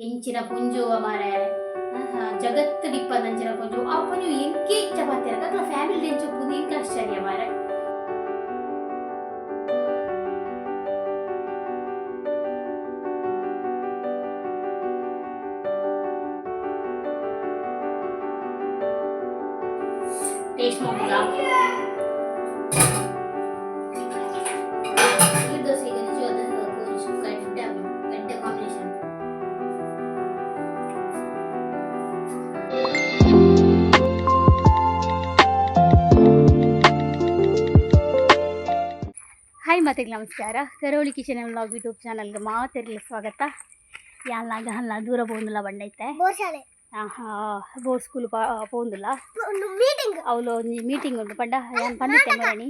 ಎಂಚಿನ ಪುಂಜುವ ಮಾರೆ ಜಗತ್ತು ಡಿಪ್ಪದಂಚಿನ ಪುಂಜು. ಆ ಪುಂಜು ಎಂಕೆ ಇಚ್ಛ ಬರ್ತೀರ ಅಕ್ಲ ಫ್ಯಾಮಿಲಿ ಎಂಚು ಪುಂಜು ಆಶ್ಚರ್ಯ ಮಾರೆ ಹಾಯ್ ಮತ್ತೆಗೆ ನಮಸ್ಕಾರ. ಕರೋಳಿ ಕಿಚನ್ ಎಂಬ ಯೂಟ್ಯೂಬ್ ಚಾನಲ್ಗೆ ಮಾತೆರ್ಲಿ ಸ್ವಾಗತ. ಯಾಲಾಗ ಅಲ್ಲ ದೂರ ಪೋಂದುಲ್ಲ ಬಂಡೈತೆ ಹಾಂ ಬೋರ್ಡ್ ಸ್ಕೂಲ್ ಪೋಂದುಲ್ಲ ಮೀಟಿಂಗ್ ಅವಳು ಒಂದು ಮೀಟಿಂಗ್ ಉಂಟು. ಪಂಡ ನಾನು ಬಂದಿದ್ದೆ ಮರಣಿ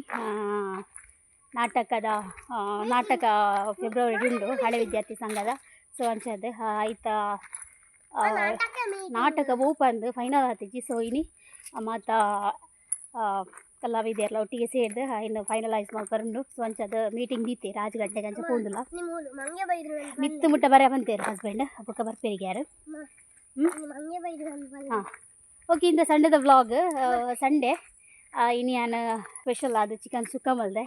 ನಾಟಕದ ನಾಟಕ ಫೆಬ್ರವರಿ ಉಂಟು ಹಳೆ ವಿದ್ಯಾರ್ಥಿ ಸಂಘದ. ಸೊ ಅಂಚದೆ ಆಯ್ತಾ. ನಾಟಕ ಓಪಂದು ಫೈನಲ್ ಆತಿಜ್ಜಿ ಸೊ ಇನಿ ಮತ್ತು ಕಲಾವಿದೆಯಲ್ಲ ಒಟ್ಟಿಗೆ ಸೇರಿದೆ ಇನ್ನು ಫೈನಲೈಸ್ ಮಾಡ್ಕೊಂಡು ಸೊ ಅಂಚದ ಮೀಟಿಂಗ್ ರಾಜ್ ರಾಜಗಡ್ಡೆಗೆ ಅಂಚ ಅಂತ ಮಿತ್ತು ಮುಟ್ಟ ಬರ ಬಂತೇರು ಹಸ್ಬೆಂಡ್ ಅಪ್ಪಕ್ಕ ಬರ್ಪೇರಿಗೆ ಯಾರು. ಹಾಂ. ಓಕೆ ಇಂದ ಸಂಡೆದ ವ್ಲಾಗ್ ಸಂಡೆ. ಇನ್ನು ನಾನು ಸ್ಪೆಷಲ್ ಅದು ಚಿಕನ್ ಸುಕ್ಕ ಮಲ್ದೆ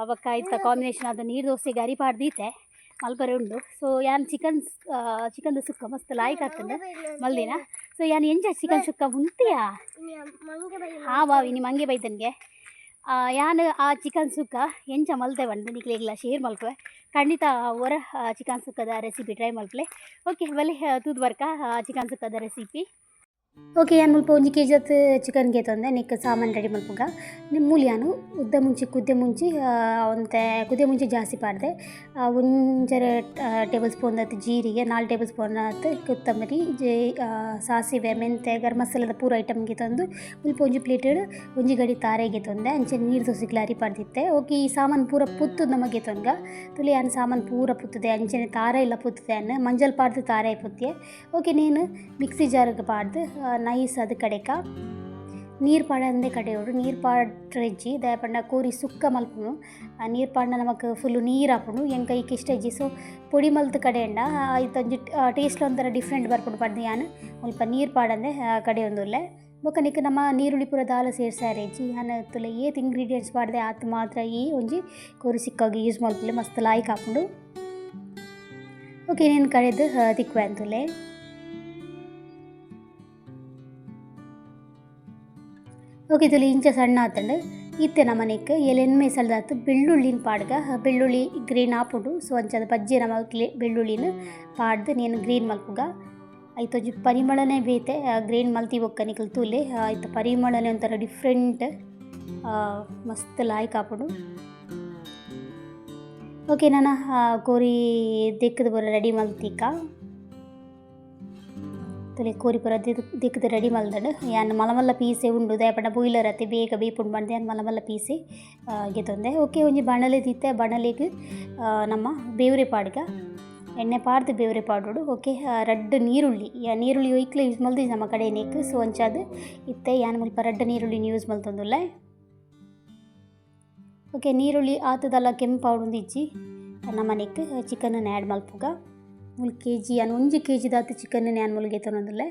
ಅವಕ್ಕ ಇತ್ತ ಕಾಂಬಿನೇಷನ್ ಅದು ನೀರು ದೋಸೆ ಗರಿ ಪಾಡ್ದೀತೆ ಮಲ್ಪರೆ ಉಂಡು ಸೊ ಯಾನ್ ಚಿಕನ್ ಚಿಕನ್ದು ಸುಕ್ಕ ಮಸ್ತ್ ಲಾಯ್ಕ್ ಆಗ್ತದೆ ಮಂಗೆ ಮಲ್ದಿನ? ಸೊ ಯಾನ್ ಎಂಜ ಚಿಕನ್ ಸುಕ್ಕ? ಉಂತಿಯಾ ಮಂಗೆ ಹಾ ಬಾವಿ ನಿಮ್ಮ ಹಂಗೆ ಬೈತನ್ಗೆ. ಯಾನ್ ಆ ಚಿಕನ್ ಸುಕ್ಕ? ಎಂಚ ಮಲ್ತೆ ಬಂದು ನಿಕ್ಲಿಲ್ಲ ಶೇರ್ ಮಲ್ಪೆ ಖಂಡಿತ ಹೊರ ಚಿಕನ್ ಸುಕ್ಕದ ರೆಸಿಪಿ ಟ್ರೈ ಮಲ್ಪಲೆ ಓಕೆ ಬಲೆ ತೂದ್ ಬರ್ಕ ಚಿಕನ್ ಸುಕ್ಕದ ರೆಸಿಪಿ ಓಕೆ ಏನು ಮುಲ್ಪ ಒಂಜಿ ಕೆ ಜಿ ಚಿಕನ್ ತಂದೆ ನಿಕ್ಕ ಸಾಮಾನು ರೆಡಿ ಮಲ್ಪುಗ ಮೂಲ್ಯಾನು ಉದ್ದ ಮುಂಚೆ ಕುದ್ದೆ ಮುಂಚೆ ಒಂತೆ ಕುದ್ದೆ ಮುಂಚೆ ಜಾಸ್ತಿ ಪಾಡ್ದೆ ಒಂಜರೆ ಟೇಬಲ್ ಸ್ಪೂನ್ ಅತ್ತು ಜೀರಿಗೆ ನಾಲ್ಕು ಟೇಬಲ್ ಸ್ಪೂನ್ ಅತ್ತು ಕೊತ್ತಂಬರಿ ಜೇ ಸಾಸಿವೆ ಮೆಂತೆ ಗರಂ ಮಸಾಲದ ಪೂರ ಐಟಮ್ಗೆ ತಂದು ಮುಲ್ಪ ಒಂಜಿ ಪ್ಲೇಟ್ ಒಂಜಿ ಗಡಿ ತಾರೆಗೆ ತಂದೆ ಅಂಚೆ ನೀರು ದೋಸೆಗ್ಲ ಅರಿ ಪಾಡ್ದಿತ್ತೆ ಓಕೆ ಈ ಸಾಮಾನು ಪೂರ ಪುತ್ತು ನಮಗೆ ತಂಗ ತುಲಿ ಅನ್ನ ಸಾಮಾನು ಪೂರ ಪುತ್ತದೆ ಅಂಚೆನೆ ತಾರ ಇಲ್ಲ ಪುತ್ತದೆ ಅನ್ನ ಮಂಜಲ್ ಪಾಡ್ದು ತಾರೆ ಪುತ್ತಿಯೆ ಓಕೆ ನೀನು ಮಿಕ್ಸಿ ಜಾರ್ಗೆ ಪಾಡ್ದು ನೈಸ್ ಅದು ಕಡೆಕ. ನೀರು ಪಾಡಂದೆ ಕಡೆಯೋಡು ನೀರು ಪಾಡ್ರೆಜ್ಜಿ ದಯಪಂಡ ಕೋರಿ ಸುಕ್ಕ ಮಲ್ಪುನು ಆ ನೀರು ಪಾಡ್ನ ನಮಕ್ ಫುಲ್ಲು ನೀರು ಹಾಪುಂಡು ಎಂಕ ಈಕೆ ಇಷ್ಟ ಇಜ್ಜಿ ಸೊ ಪೊಡಿ ಮಲ್ತ್ ಕಡೆಯಂಡ ಆಯ್ತು ಟೇಸ್ಟ್ ಒಂಥರ ಡಿಫ್ರೆಂಟ್ ಬರ್ಪುಂಡು ಪಡ್ದು ಯಾನು. ಸ್ವಲ್ಪ ನೀರು ಪಾಡಂದೆ ಕಡೆ ಒಂದುಲ್ಲೆ ಬೊಕ ನಿಕ್ಕ ನಮ್ಮ ನೀರುಳ್ಳಿ ಪೂರ ದಾಲ ಸೇರ್ಸಾರೆ ಇಜ್ಜಿ ಯಾನ ತುಲೆ ಏತ್ ಇಂಗ್ರೀಡಿಯೆಂಟ್ಸ್ ಪಾಡ್ದೆ ಆತ್ ಮಾತ್ರ ಈ ಒಂಜಿ ಕೋರಿ ಸಿಕ್ಕಾಗಿ ಯೂಸ್ ಮಲ್ಪುಲೆ ಮಸ್ತ್ ಲಾಯ್ಕ್ ಹಾಕೊಂಡು ಓಕೆ, ನೀನು ಕಡೆದು ತಿಕ್ವೆ ಅಂತುಲೆ ಓಕೆ ತುಲಿ ಇಂಚ ಸಣ್ಣ ಆತಂಡು ಇತ್ತೆ ನಮನಿಕ್ ಎಲೆನ್ ಮೇಸಲ್ದಾತು ಬೆಳ್ಳುಳ್ಳಿನ ಪಾಡ್ಗ ಬೆಳ್ಳುಳ್ಳಿ ಗ್ರೀನ್ ಆಪುಡು ಸೊ ಅಂಚದ ಬಜ್ಜಿ ಗ್ಲೇ- ಬೆಳ್ಳುಳ್ಳಿನ ಪಾಡ್ದು ನೀನು ಗ್ರೀನ್ ಮಲ್ಪುಗ ಆಯ್ತು ಪರಿಮಳನೆ ಬೀತೆ ಬೇತೆ ಗ್ರೀನ್ ಮಲ್ತಿ ಬೊಕ್ಕ ನಿಕಲ್ ತೂಲೆ. ಐತ ಪರಿಮಳನೆ ಒಂಥರ ಡಿಫ್ರೆಂಟ್ ಮಸ್ತ್ ಲಾಯ್ಕ್ ಆಪುಡು ಓಕೆ ನಾನು ಕೋರಿ ದೆಕ್ಕದ ಬರ ರೆಡಿ ಮಲ್ತಿಕ. ತುಲೆ ಕೋರಿ ಪುರ ದಿಕ್ಕದ ರೆಡಿ ಮಲ್ದಡು ಯಾನ್ ಮಲಮಲ್ಲ ಪೀಸೆ ಉಂಡು ದಯಪಂಡ ಬಾಯ್ಲರ್ ಅತ್ತೆ, ಬೇಗ ಬೇಪುಂಡು ಬಂದೆ. ಯಾನ್ ಮಲಮಲ್ಲ ಪೀಸೆ ಗೆತ್ತೊಂದೆ ಓಕೆ, ಒಂಜಿ ಬಣಲೆ ದಿತ್ತೆ. ಬಣಲೆಗ್ ನಮ್ಮ ಬೇವ್ರೆ ಪಾಡ್ಗ. ಎಣ್ಣೆ ಪಾಡ್ದು ಬೇವ್ರೆ ಪಾಡೋಡು ಓಕೆ ರಡ್ಡ್ ನೀರುಳ್ಳಿ. ಯಾ, ನೀರುಳ್ಳಿ ಒಯ್ಕ್ಲೆ ಯೂಸ್ ಮಲ್ದು ನಮ್ಮ ಕಡೆ ನೆಕ್ ಸೊ, ಒಂಚಾದ ಇತ್ತೆ. ಯಾನ್ ಮುಲ್ಪ ರಡ್ಡ್ ನೀರುಳ್ಳಿ ಯೂಸ್ ಮಲ್ತೊಂದುಲ್ಲ ಓಕೆ, ನೀರುಳ್ಳಿ ಆತದಲ್ಲ ಕೆಂಪು ಪೌಡರ್ ಇಜ್ಜಿ. ನಮ್ಮ ನೆಕ್ ಚಿಕನನ್ನು ಆ್ಯಡ್ ಮಲ್ಪುಗ. ಮೂಲು ಜಿ ಯಾನ್ ಒಂಜಿ ಕೆ ಜಿ ದಾತು ಚಿಕನ್ ಯಾನ್ ಮುಲ್ಗೆ ತೊನೊಂದುಲ್ಲೆ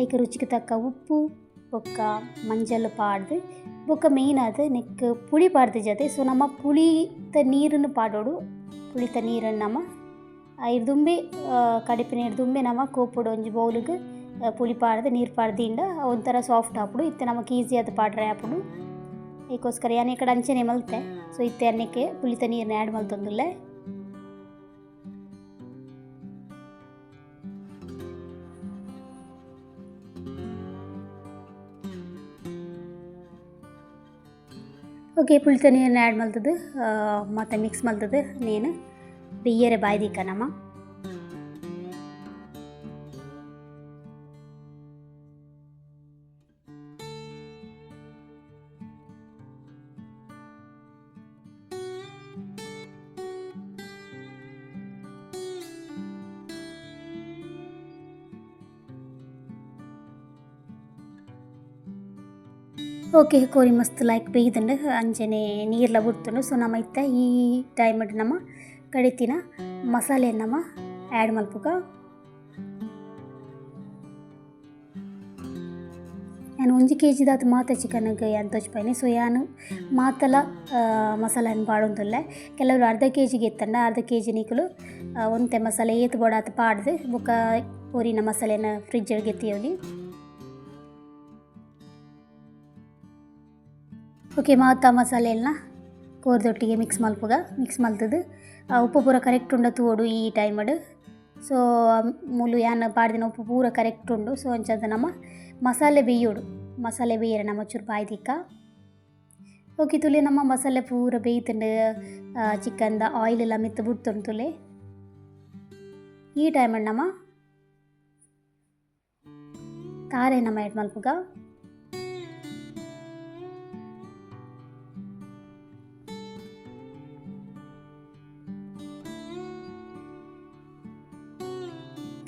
ಐಕ ರುಚಿಗೆ ತಕ್ಕ ಉಪ್ಪು, ಬೊಕ್ಕ ಮಂಜಲ್ ಪಾಡ್ದು, ಬೊಕ್ಕ ಮೇಯ್ನ್ ಅದು ನೆಕ್ ಪುಳಿ ಪಾಡ್ದು ಜೊತೆ. ಸೊ ನಮ್ಮ ಪುಳಿತ ನೀರನ್ನು ಪಾಡೋಡು. ಪುಳಿತ ನೀರನ್ನು ನಮ್ಮ ಇರ್ದುಂಬೆ ಕಡಿಪಿನ ಇರ್ದುಂಬೆ ನಮ್ಮ ಕೋಪುಡು ಒಂಜಿ ಬೌಲಿಗೆ ಪುಳಿ ಪಾಡ್ದು, ನೀರು ಪಾಡ್ದಿಂದ ಒಂಥರ ಸಾಫ್ಟ್ ಆಪುಡು ಇತ್ತೆ ನಮಗೆ ಈಸಿ ಅದು ಪಾಡ್ರೆ ಆಪುಡು ಅದಕ್ಕೋಸ್ಕರ ಯಾನ್ ಕಡೆ ಅಂಚೆನೆ ಮಲ್ತೆ. ಸೊ ಇತ್ತೆ ಅನ್ನಕ್ಕೆ ಪುಳಿತ ನೀರನ್ನ ಆ್ಯಡ್ ಮಲ್ತೊಂದುಲ್ಲೆ. ಓಕೆ ಪುಳಿತ ನೀರನ್ನ ಆ್ಯಡ್ ಮಾಡ್ತದೆ ಮತ್ತು ಮಿಕ್ಸ್ ಮಾಡ್ತದೆ ನೀನು ಬಿಯ್ಯರೆ ಬಾಯ್ದಿಕ್ಕ ನಮ್ಮ. ಓಕೆ ಕೋರಿ ಮಸ್ತ್ ಲೈಕ್ ಬೇಯ್ದಂಡು ಅಂಜನೆ ನೀರ್ಲ ಬುಡ್ತುಂಡು. ಸೊ ನಮ್ಮ ಇತ್ತ ಈ ಟೈಮ್ ನಮ್ಮ ಕಡಿತಿನ ಮಸಾಲೆ ನಮ್ಮ ಆ್ಯಡ್ ಮಲ್ಪುಗ ನಾನು ಒಂಜಿ ಕೆ ಜಿದಾದ ಮಾತ ಚಿಕನ್ಗೆ ಏನು ತೋಚ್ಪೈನೆ ಸೊ ಯಾನು ಮಾತಲ ಹಣ್ಣು ಪಾಡೊಂದುಲ್ಲೆ ಕೆಲವರು ಅರ್ಧ ಕೆ ಜಿಗೆ ಎತ್ತಂಡ, ಅರ್ಧ ಕೆ ಜಿ ನೀಕಲು ಒಂತೆ ಮಸಾಲೆ ಏತು ಬೋಡಾತ್ ಪಾಡ್ದು ಬುಕ್ಕ ಊರಿನ ಮಸಾಲೆನ ಫ್ರಿಜ್ ಗೆತ್ತಿಯೋಲಿ ಓಕೆ ಮಸಾಲೆ ಎಲ್ಲ ಕೋರ್ದೊಟ್ಟಿಗೆ ಮಿಕ್ಸ್ ಮಲ್ಪುಗ ಮಿಕ್ಸ್ ಮಲ್ತದು ಉಪ್ಪು ಪೂರ ಕರೆಕ್ಟ್ ಉಂಡ ತೂಡು ಈ ಟೈಮಡ್ ಸೊ ಮೂಲು ಯಾನ್ ಪಾಡ್ದಿನ ಉಪ್ಪು ಪೂರ ಕರೆಕ್ಟ್ ಉಂಡು. ಸೊ ಅಂಚದ ನಮ್ಮ ಮಸಾಲೆ ಬೇಯೋಡು ಮಸಾಲೆ ಬೇಯರ ನಮ್ಮ ಚೂರು ಬಾಯ್ದಿಕ್ಕ ಓಕೆ, ತುಲೆ ನಮ್ಮ ಮಸಾಲೆ ಪೂರ ಬೇಯ್ತುಂಡು ಚಿಕನ್ದ ಆಯಿಲ್ ಎಲ್ಲ ಮಿತ್ತು ಬಿಡ್ತುಂಡು ತುಲೆ. ಈ ನಮ್ಮ ತಾರೆ ನಮ್ಮ ಎಡ್ ಮಲ್ಪುಗ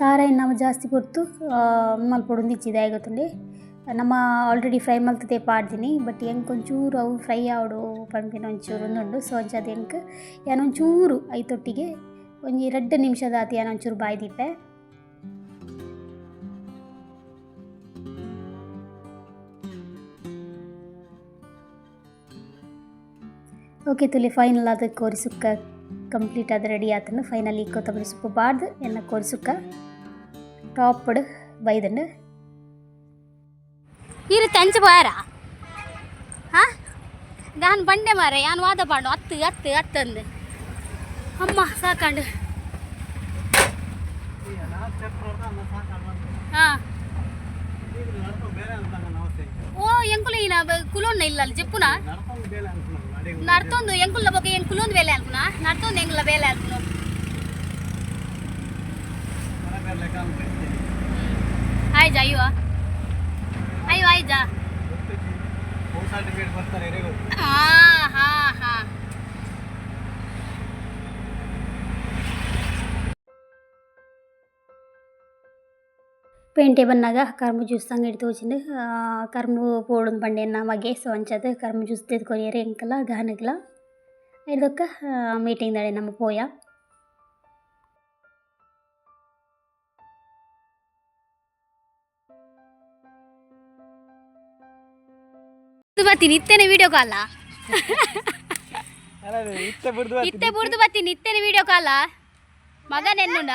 ಖಾರ ನಮ ಜಾಸ್ತಿ ಕೊಡ್ತು ಮಲ್ಪೊಡು ಇಚ್ಚಿದೆ ಆಗುತ್ತಂಡೆ ನಮ್ಮ ಆಲ್ರೆಡಿ ಫ್ರೈ ಮಲ್ತದೆ ಪಾಡ್ದಿನಿ ಬಟ್ ಹೆಂಗೆ ಒಂಚೂರು ಅವು ಫ್ರೈ ಆವಡು ಪಂಪಿನ ಒಂಚೂರು ಒಂದುಂಡು ಸೊ ಅಂಚದು ಹೆಂಗೆ ಏನೊಂಚೂರು ಐತೊಟ್ಟಿಗೆ ಒಂದು ಎರಡು ನಿಮಿಷದ ಆತ ಏನೊಂಚೂರು ಬಾಯ್ದಿಪ್ಪೆ. ಓಕೆ ತುಲಿ ಫೈನಲ್ ಅದಕ್ಕೆ ಕೋರಿ ಕಂಪ್ಲೀಟ್ ಅದು ರೆಡಿ ಆತಂಡು ಫೈನಲಿ ಕೊತ್ತಂಬರಿ ಸೊಪ್ಪು ಬಾರ್ದು ಎಣ್ಣೆ ಕೋರಿ ಸುಕ್ಕ ಟಾಪಡ್ ಬೈದಂಡು ಇರು ತಂಚ ಬಾರ ಹಾ ನಾನು ಬಂಡೆ ಮಾರ ಯಾನ್ ವಾದ ಪಾಡು ಹತ್ತು ಹತ್ತು ಹತ್ತು ಅಂದು ಅಮ್ಮ ಸಾಕಂಡು ಹಾ ಓ ಎಂಕುಲು ಈನ ಕುಲೋನ್ನ ಇಲ್ಲ ಅಲ್ಲಿ ಜಪ್ಪುನ ಬಗ್ಗೆ ಎಂಕ್ ಕುಲೊಂದು ಬೇಲೆ ಅಲ್ಪುನ ನಡ್ತೊಂದು ಎಂಕುಲ ಬೇಲೆ ಅಲ್ಪುನು ಆಯ್ಜಾ ಅಯ್ಯೋ ಅಯ್ಯೋ ಆಯ್ಜಾ ಹಾ ಹಾ ಹಾ ಪೇಂಟೆ ಬಂದಾಗ ಕರ್ಮು ಜ್ಯೂಸ್ ಅಂಗಡಿ ತೋಚಿಂಡು ಕರ್ಮು ಪೋಡೊಂದು ಬಂಡೆನ ಮಗೆ ಸೊಂಚದ ಕರ್ಮ ಜ್ಯೂಸ್ ತೆಗೆದು ಕೊರಿಯರೆ ಎಂಕಲ ಗಾನಗ್ಲ ಇದಕ್ಕ ಮೀಟಿಂಗ್ ದಡೆ ನಮ್ಮ ಪೋಯ. ಬರ್ತೀನಿ ಇತ್ತೇನೆ ವಿಡಿಯೋ ಕಾಲ ಇತ್ತೆ ಬುರ್ದು ಬರ್ತೀನಿ ಇತ್ತೇನೆ ವಿಡಿಯೋ ಕಾಲ ಮಗ ನೆನ್ನುಂಡ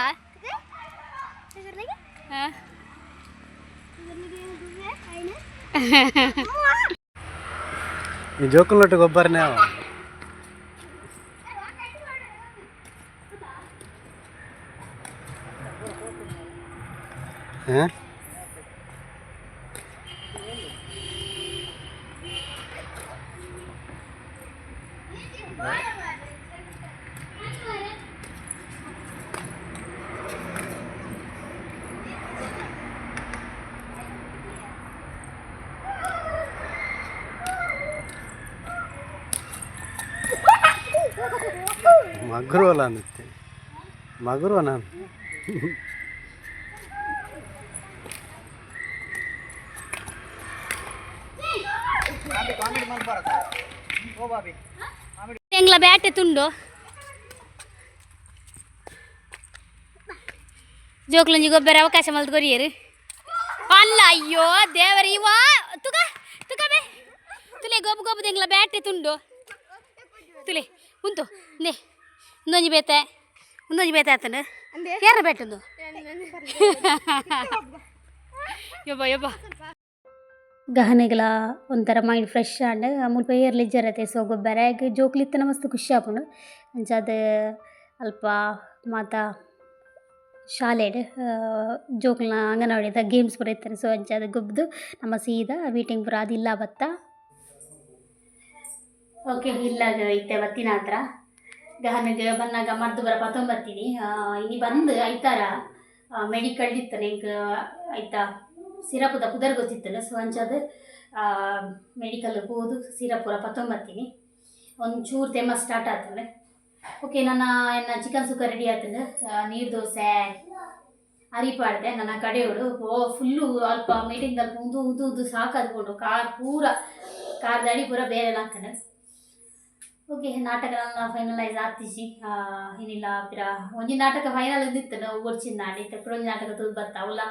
ಹಾ ಈ ಜೋಕುಲೊಟ್ಟು ಗೊಬ್ಬರನೇ ಅವ ಹಾಂ ಮಗರು ಅಲ್ಲ ಅನ್ನತ್ತೆ ಮಗರು ನಾನು ಬ್ಯಾಟೆ ತುಂಡು. ಜೋಕ್ಲಂಜಿ ಗೊಬ್ಬರ ಅವಕಾಶ ಮಲ್ತು ಕೊರಿಯರು. ಅಲ್ಲ, ಅಯ್ಯೋ, ದೇವರ, ಇವ, ತುಗ ತುಗ ಬೇ. ತುಲೆ, ಗೊಬ್ಬ ಗೊಬ್ಬದ ಎಂಗ್ಲ ಬ್ಯಾಟೆ ತುಂಡು. ತುಲೆ ಉಂಟು ನೇ. ಒಂದೊಂಜಿ ಬೇತೆ ಉಂದೊಂಜಿ ಬೇತೆ ಆತನು? ಯಾರ ಬೇಟಂದು ಯಬ್ಬ ಯಬ್ಬ. ಗಹನೆಗಳ ಒಂಥರ ಮೈಂಡ್ ಫ್ರೆಶ್ ಆಂಡ್ ಮುಲ್ಪ ಏರ್ಲಿ ಜರತೆ ಸೊ ಗೊಬ್ಬರ ಜೋಕ್ಲಿತ್ತನ ಮಸ್ತ್ ಖುಷಿ ಆಪುಂಡು. ಅಂಚಾದ ಅಲ್ಪ ಮಾತ ಶಾಲೆಡ್ ಜೋಕ್ಲ ಅಂಗನವಾಡಿದ ಗೇಮ್ಸ್ ಪೂರ ಇರ್ತಾರೆ ಸೊ ಅಂಚಾದ ಗೊಬ್ಬದು ನಮ್ಮ ಸೀದ ಮೀಟಿಂಗ್ ಪೂರ ಅದಿಲ್ಲ ಬತ್ತ. ಓಕೆ ಇಲ್ಲ ಇತ್ತೆ ಬತ್ತಿನ ಹತ್ರ. ಗಹನಗೆ ಬಂದಾಗ ಮದ್ದು ಬರ ಪತ್ತೊಂಬತ್ತೀನಿ ಇನಿ ಬಂದು ಐತಾರ ಮೆಡಿಕಲ್ ಇತ್ತು ನಿಂಗೆ ಆಯ್ತಾ ಸಿರಪುದ ಕುದರ್ ಗೊತ್ತಿತ್ತಲ್ಲ ಸೊ ಅಂಚದು ಮೆಡಿಕಲ್ ಹೋದು ಸಿರಪುರ ಪತ್ತೊಂಬತ್ತೀನಿ ಒಂಚೂರು ತೆಮ್ಮ ಸ್ಟಾರ್ಟ್ ಆಗ್ತದೆ ಓಕೆ ನನ್ನ ಎನ್ನ ಚಿಕನ್ ಸುಕ್ಕ ರೆಡಿ ಆಗ್ತದೆ ನೀರು ದೋಸೆ, ಅರಿಪಾಡ್ದೆ, ನನ್ನ ಕಡೆಯವಳು ಓ ಫುಲ್ಲು ಅಲ್ಪ ಮೀಟಿಂಗಲ್ಲಿ ಉದು ಉದು ಉದು ಸಾಕಾದ್ಕೊಂಡು ಕಾರ್ ಪೂರ ಕಾರ್ ದಾಡಿ ಪೂರ ಬೇರೆ ಹಾಕೊಂಡು ಓಕೆ, ನಾಟಕಗಳನ್ನ ಫೈನಲೈಸ್ ಆಗ್ತಿಸಿ. ಏನಿಲ್ಲ, ಪಿರ ಒಂಜಿ ನಾಟಕ ಫೈನಲ್ ಇದ್ದಿತ್ತು ನಾವು ಗೊರ್ಚಿನ ನಾಡಿ. ತಪ್ಪು ಒಂಜಿ ನಾಟಕ ತುಂಬ ಬರ್ತಾವಲ್ಲ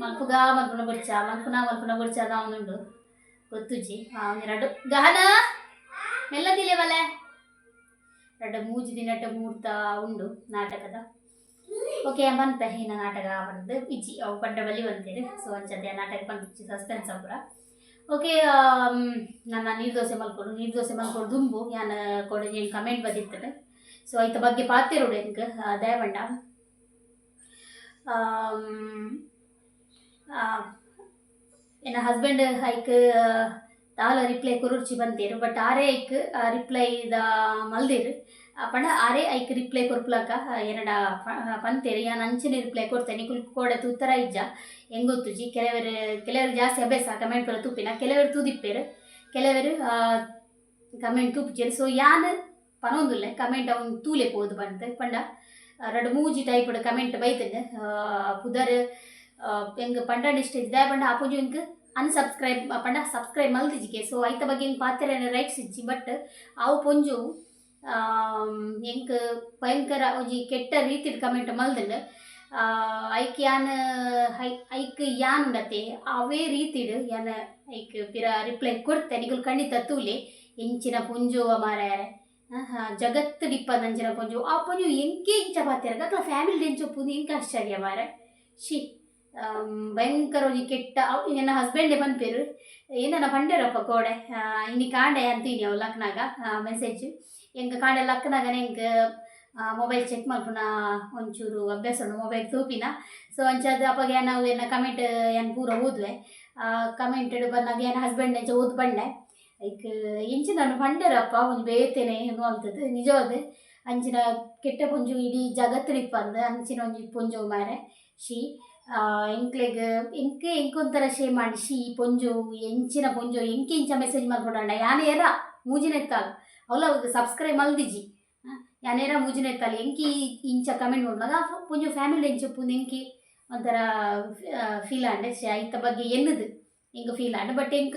ಮಲ್ಪುಗ, ಮಲ್ಪುನ ಗೊಚ್ಚ ಮಲ್ಪುನ ಮಲ್ಪುನ ಗೊರ್ಚ ಅದ ಅವನುಂಡು ಗೊತ್ತುಜಿ ಎರಡು ಗಹನ! ಮೆಲ್ಲದಿಲ್ಲ ಬಲೆ ಎರಡು ಮೂಜಿ ದಿನಟ ಮೂರ್ತ ಉಂಡು ನಾಟಕದ. ಓಕೆ, ಬಂತ ಹಿನ ನಾಟಕ ಬಂದು, ಇಜ್ಜಿ, ಅವು ಪಡ್ಡ ಬಲಿ ಬಂತೀರಿ. ಸೊ ಅಂಚದೆ ನಾಟಕ ಬಂದು ಸಸ್ಪೆನ್ಸ್ ಅವ್ರ ಓಕೆ ನನ್ನ ನೀರು ದೋಸೆ ಮಲ್ಕೊಂಡು ನೀರು ದೋಸೆ ಮಲ್ಕೊಂಡು ದುಂಬು. ಯಾನ ಕೊಡ ಏನು ಕಮೆಂಟ್ ಬಂದಿರ್ತದೆ. ಸೊ ಐತ ಬಗ್ಗೆ ಪಾತಿರೋಡು ಎಂಕ್ ದಯವಂಡ ಎನ್ನ ಹಸ್ಬೆಂಡ್ ಐಕ್ ತಾಲ ರಿಪ್ಲೈ ಕೊರುಚಿ ಬಂತೇರು ಬಟ್ ಆರೇ ಐಕ್ ರಿಪ್ಲೈ ದ ಮಲ್ದಿರು. ಪಂಡ ಆರೇ ಐಕ್ ರಿಪ್ಲೈ ಕೊರ್ಪುಲಕ ಎರಡ ಪಂತೇರು ಯಾನ್ ಅಂಚನೆ ರಿಪ್ಲೈ ಕೊಡ್ತೇನೆ ಕುಲ್ ಕೋಡೆ ಉತ್ತರ ಇಜ್ಜ ಹೆಂಗೊತ್ತುಜಿ ಕೆಲವರು ಕೆಲವರು ಜಾಸ್ತಿ ಅಭ್ಯಾಸ ಕಮೆಂಟ್ ಪರ ತೂಪಿನ ಕೆಲವರು ತೂದಿಪ್ಪೇರು ಕೆಲವರು ಕಮೆಂಟ್ ತೂಪಿಚೇರು ಸೊ ಯಾನ್ ಪನೊಂದುಲ್ಲೆ ಕಮೆಂಟ್ ಅವ್ನು ತೂಲೆ ಪೋದು ಬಂತು ಪಂಡ ಎರಡು ಮೂಜಿ ಟೈಪ್ ಕಮೆಂಟ್ ಬೈತಂಗ ಪುದರ್ ಹೆಂಗ್ ಪಂಡ ಇಷ್ಟ ಇದ್ದ ಪಂಡ ಆಪೋಜು ಹೆಂಗ್ ಅನ್ಸಬ್ಸ್ಕ್ರೈಬ್ ಪಂಡ ಸಬ್ಸ್ಕ್ರೈಬ್ ಮಲ್ದಿಜಿಗೆ ಸೊ ಐತ ಬಗ್ಗೆ ಹಿಂಗೆ ಪಾತ್ರ ರೈಟ್ಸ್ ಇಜ್ಜಿ ಬಟ್ ಅವು ಭಯಂಕರ ಒಂಜಿ ಕೆಟ್ಟ ರೀತಿಡ್ ಕಮೆಂಟ್ ಮಲ್ದಂಡು ಐಕ್ ಯಾನ್, ಹೈ, ಐಕ್ ಯಾನ್ ಉಂಡತೆ ಅವೇ ರೀತಿಡ್ ಯಾನ ಐಕ್ ಪಿರ ರಿಪ್ಲೈ ಕೊಡ್ತೆ, ನಿಗಲ್ ಖಂಡಿತ ತೂಲೆ ಎಂಚಿನ ಪುಂಜುವ ಮಾರಾಯರೆ. ಜಗತ್ತು ಡಿಪ್ಪ ಅಂಚಿನ ಪುಂಜು, ಆ ಪುಂಜು ಎಂಕೆ ಇಂಚ ಪಾತಿರ ಅಥವಾ ಫ್ಯಾಮಿಲಿ ಡೆಂಚು ಪುಂಜು ಎಂಕ ಆಶ್ಚರ್ಯ ಮಾರ ಶಿ ಭಯಂಕರ ಒಂಜಿ ಕೆಟ್ಟ ನನ್ನ ಹಸ್ಬೆಂಡೇ ಬಂದ್ಪೇರು, ಏನನ ಪಂಡೇರಪ್ಪ ಕೋಡೆ? ಇನ್ನಿ ಕಾಂಡೆ ಅಂತೀನಿ ಅವು ಲಕ್ನಾಗ ಮೆಸೇಜ್ ಎಂಕ ಕಾಂಡೆ ಲಕ್ನಾಗ ಎಂಕ್ ಮೊಬೈಲ್ ಚೆಕ್ ಮಲ್ಪುನ ಒಂಚೂರು ಅಭ್ಯಾಸ ಉಂಡು ಮೊಬೈಲ್ ತೂಪಿನ ಸೊ ಅಂಚದು ಅಪ್ಪಗೆ ನಾವು ಏನ ಕಮೆಂಟ್ ಏನು ಪೂರ ಓದುವೆ ಕಮೆಂಟ್ ಬಂದಾಗ ಏನು ಹಸ್ಬೆಂಡ್ ಎಂಚ ಓದ್ ಬಂಡೆ ಐಕ್ ಇಂಚಿನ ನಾನು ಪಂಡರಪ್ಪ ಒಂದು ಬೇತೇನೆ ಅಂತದ್ದು ನಿಜವಾದ ಅಂಚಿನ ಕೆಟ್ಟ ಪುಂಜು ಇಡೀ ಜಗತ್ತಿನಿಪ್ಪ ಅಂದ ಅಂಚಿನ ಒಂಜಿ ಪುಂಜು ಮಾರೆ ಶಿ ಎಂಕ್ಲೆಗ್ ಎಂಕೆ ಎಂಕೊಂತರ ಶೇ ಮಾಡಿ ಶಿ ಪೊಂಜು ಎಂಚಿನ ಪೊಂಜು ಎಂಕೆ ಇಂಚ ಮೆಸೇಜ್ ಮಾಡ್ಕೊಂಡ ಯಾನೇ ಎತ್ತಾಲ ಅವಲ ಸಬ್ಸ್ಕ್ರೈಬ್ ಮಲ್ದಿಜಿ ಯಾನೇರ ಮೂಜಿನ ಎತ್ತಾಲ ಎಂಕಿ ಇಂಚ ಕಮೆಂಟ್ ನೋಡಿದಾಗ ಪುಂಜು ಫ್ಯಾಮಿಲಿ ಎಂಚ ಪುಂದು ಎಂಕಿ ಒಂಥರ ಫೀಲ್ ಆಂಡೆ ಐತ ಬಗ್ಗೆ ಎನ್ನದು ಎಂಕ ಫೀಲ್ ಆಂಡೆ ಬಟ್ ಎಂಕ್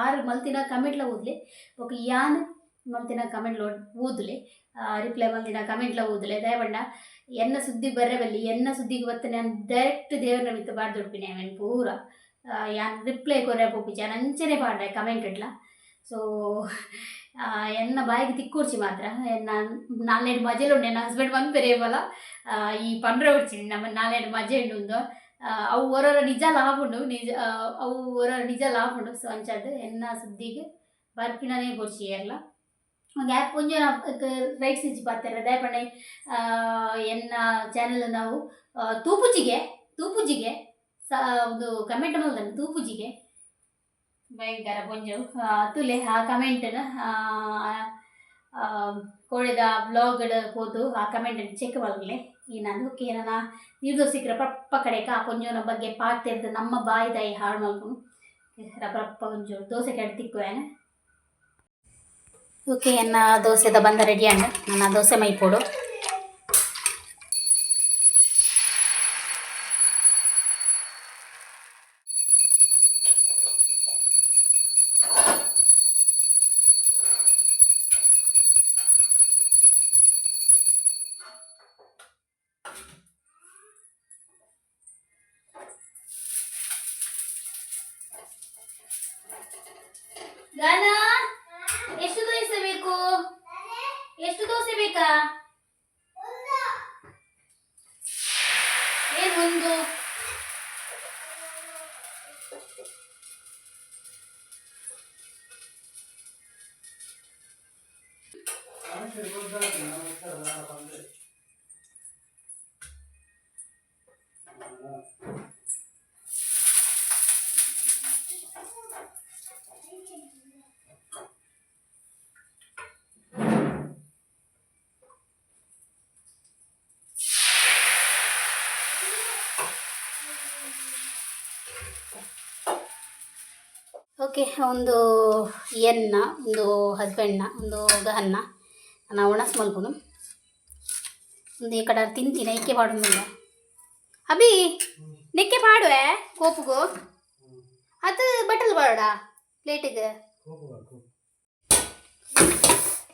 ಆರು ಮಲ್ತಿನ ಕಮೆಂಟ್ಲ ಓದ್ಲೆ ఒక ಯಾನ್ ಮಲ್ತಿನ ಕಮೆಂಟ್ ಓದ್ಲೆ ರಿಪ್ಲೈ ಮಲ್ತಿನ ಕಮೆಂಟ್ಲ ಓದ್ಲೆ ದಯವಂಡ ಎನ್ನ ಸುದ್ದಿ ಬರಬಲ್ಲಿ ಎನ್ನ ಸುದ್ದಿಗೆ ಬತ್ತ ನಾನು ಡೈರೆಕ್ಟ್ ದೇವ್ರನ್ನ ಮಿತ್ತ ಬಾಡ್ದೊಡ್ಪಿನಿ ಅವನ್ ಪೂರ ಯಾನ್ ರಿಪ್ಲೈ ಕೊರೆ ಪೋಪಿಚ ನಂಚನೆ ಪಾಡ್ರೆ ಕಮೆಂಟ್ ಇಡ್ಲ ಸೊ ಎನ್ನ ಬಾಯಿಗೆ ತಿಕ್ಕೂರ್ಚಿ ಮಾತ್ರ. ಎನ್ನ ನಾಲ್ನೇಡು ಮಜೆಲು ಉಂಡು. ನನ್ನ ಹಸ್ಬೆಂಡ್ ಬಂದು ಬೇರೇವಲ್ಲ ಈ ಪಂಡ್ರೆ ಉಡ್ಚಿ ನಮ್ಮ ನಾಲ್ನೇಡು ಮಜೆ ಉಂಡು ಅವು ಓರೋರ ನಿಜ ಲಾಭ ಉಂಡು. ನಿಜ ಅವು ಓರೋರ ನಿಜ ಲಾಭ ಉಂಡು. ಸೊ ಅಂಚಾದ ಎನ್ನ ಸುದ್ದಿಗೆ ಬರ್ಪಿನನೇ ಕೊಡ್ಸಿ ಎಲ್ಲ ಗ್ಯಾಪ್ ಒಂಜ ರೈಟ್ಸ್ ಇಚ್ಚಿ ಪಾತ್ರೆ. ದಯಪಂಡೆ ಎನ್ನ ಚಾನೆಲ್ ನಾವು ತೂಪುಜಿಗೆ ತೂಪುಜಿಗೆ, ಸ ಒಂದು ಕಮೆಂಟ್ ಮಲ್ದನು ತೂಪುಜಿಗೆ. ಭಯಂಕರ ಪೊಂಜು. ತುಲೆ, ಆ ಕಮೆಂಟ್ ಕೋಳಿದ ಬ್ಲಾಗ್ ಪೋದು ಆ ಕಮೆಂಟ್ ಚೆಕ್ ಮಲ್ಗಲೆ ಈ ನಾನು ಓಕೆ ನನ್ನ ನೀರು ಸಿಕ್ಕರೆ ಪ್ರಪ್ಪ ಕಡೆಕ ಆ ಪೊಂಜೋನ ಬಗ್ಗೆ ಪಾಡ್ತಿರ್ದು ನಮ್ಮ ಬಾಯಿ ತಾಯಿ ಹಾಳು ಮಲ್ಕೊಂಡು ರಪ್ಪ ಒಂಜು ದೋಸೆ ಕೆಡ ತಿಕ್ಕುವೇನೆ ಓಕೆ ಎನ್ನ ದೋಸೆದ ಬಂದ ರೆಡಿ ಅಂಡ ನನ್ನ ದೋಸೆ ಮೈ ಗಾನ ಓಕೆ ಒಂದು ಎನ್ನ ಒಂದು ಹಸ್ಬೆಂಡ್ನ ಒಂದು ಗಹನ್ನ ನಾನು ಒಣಸ್ ಮಲ್ಕೊಂಡು ಒಂದು ಈ ಕಡೆ ತಿಂತೀನಿ ಇಕ್ಕೆ ಪಾಡುದಿಲ್ಲ ಅಭಿ ನೆಕ್ಕೆ ಪಾಡುವೆ ಕೋಪುಗು? ಅದು ಬಟಲ್ ಬಾಡ ಪ್ಲೇಟಿಗೆ?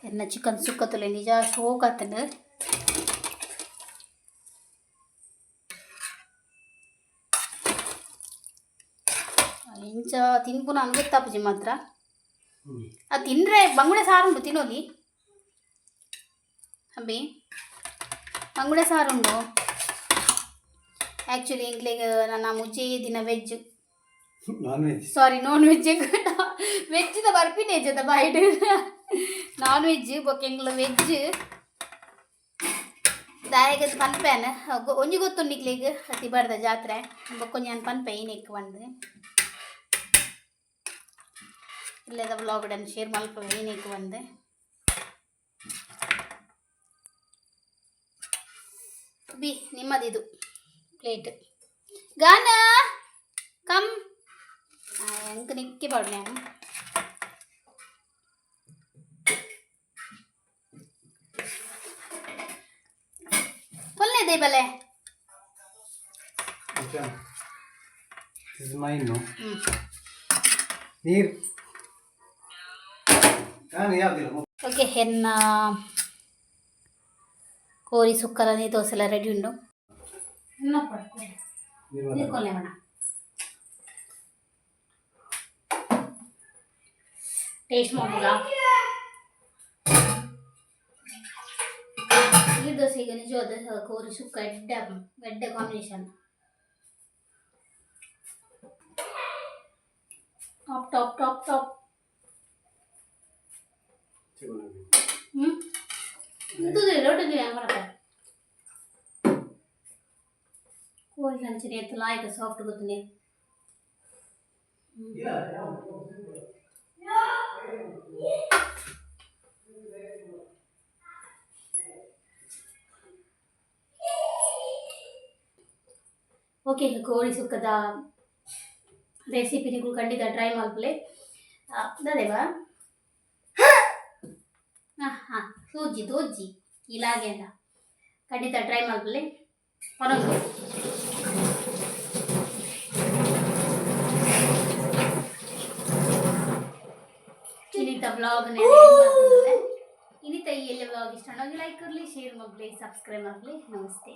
ಎನ್ನ ಚಿಕನ್ ಸುಕ್ಕ ತುಲೆ ನಿಜ ಶೋಕ್ ಆತಂಡು ತಿನ್ಪುನ ಗೊತ್ತಾಪುಜಿ ಮಾತ್ರ. ಅದು ತಿಂದರೆ ಬಂಗುಡೆ ಸಾರುಂಡು ತಿನ್ನೋದಿ ಅಬ್ಬಿ ಬಂಗುಡೆ ಸಾರುಂಡು ಆ್ಯಕ್ಚುಲಿ ಇಂಗ್ಲಿಗೆ ನನ್ನ ಮುಜ್ಜಿ ದಿನ ವೆಜ್ ಸಾರಿ ನಾನ್ ವೆಜ್ ದ ಬರ್ಪಿನೇ ದ ಬೈಡ್ ನಾನ್ ವೆಜ್ ಬೊಕ್ಕೆಂಗ್ಲ ವೆಜ್ ದಾಯಗದ ಪನ್ಪೇನ. ಒಂಜಿ ಗೊತ್ತುಂಡಿಕ್ಲಿಗೆ ಅತಿ ಬರ್ದ ಜಾತ್ರೆ. ಬೊಕ್ಕೊಂಜಿ ನಾನು ಪನ್ಪೆ ಇಕ್ಕ ಬಂದು? ಇಲ್ಲದ ವ್ಲಾಗ್ಡನ್ನು ಶೇರ್ ಮಾಡ್ಕೊಳ್ಳಿ ಏನಿಗೆ ಒಂದೆ ಬಿ ನಿಮ್ಮದಿದು. ಪ್ಲೇಟ್ ಗಾನ ಕಮ್. ಹೆಂಗೆ ನಿಕ್ಕಿ ಬಾಡು ನಾನು ಕೊಲ್ಲೆದೆ ಬಲೆ. ನೀರು. ಎಲ್ಲ ರೆಡಿ ಉಂಡು ಎನ್ನ ಪಡ್ಕೊಳ್ಳಿ ನೀರ್ಕೊಲ್ಲೆ ಮಣ. ಟೇಸ್ಟ್ ಮಾಡೋದ ನೀರು ದೋಸೆ ಈಗ ನಿಜವಾದ ಕೋರಿ ಸುಕ್ಕ ಎಡ್ಡ ಎಡ್ಡ combination top top top top ಕೋಳಿ ಹಂಚಿನಿ ಎತ್ತು ಲಾಯ್ಕ ಸಾಫ್ಟ್ ಗೊತ್ತನೆ ಓಕೆ ಕೋಳಿ ಸುಕ್ಕದ ರೆಸಿಪಿ ನೀವು ಖಂಡಿತ ಟ್ರೈ ಮಾಡ್ಕೊಳ್ಳಿ ಅದೇವಾ ಹಾಂ ತೂಜಿ ಇಲಾಗೆ ಅಂತ. ಖಂಡಿತ ಟ್ರೈ ಮಾಡಲಿ ಪರವಾಗಿಲ್ಲ ಇನ್ನಿತ ಬ್ಲಾಗ್ ಇನ್ನಿತ ಈ ಎಲ್ಲ ಬ್ಲಾಗ್ ಇಷ್ಟ ಲೈಕ್ ಇರಲಿ ಶೇರ್ ಮಾಡಲಿ ಸಬ್ಸ್ಕ್ರೈಬ್ ಆಗಲಿ ನಮಸ್ತೆ.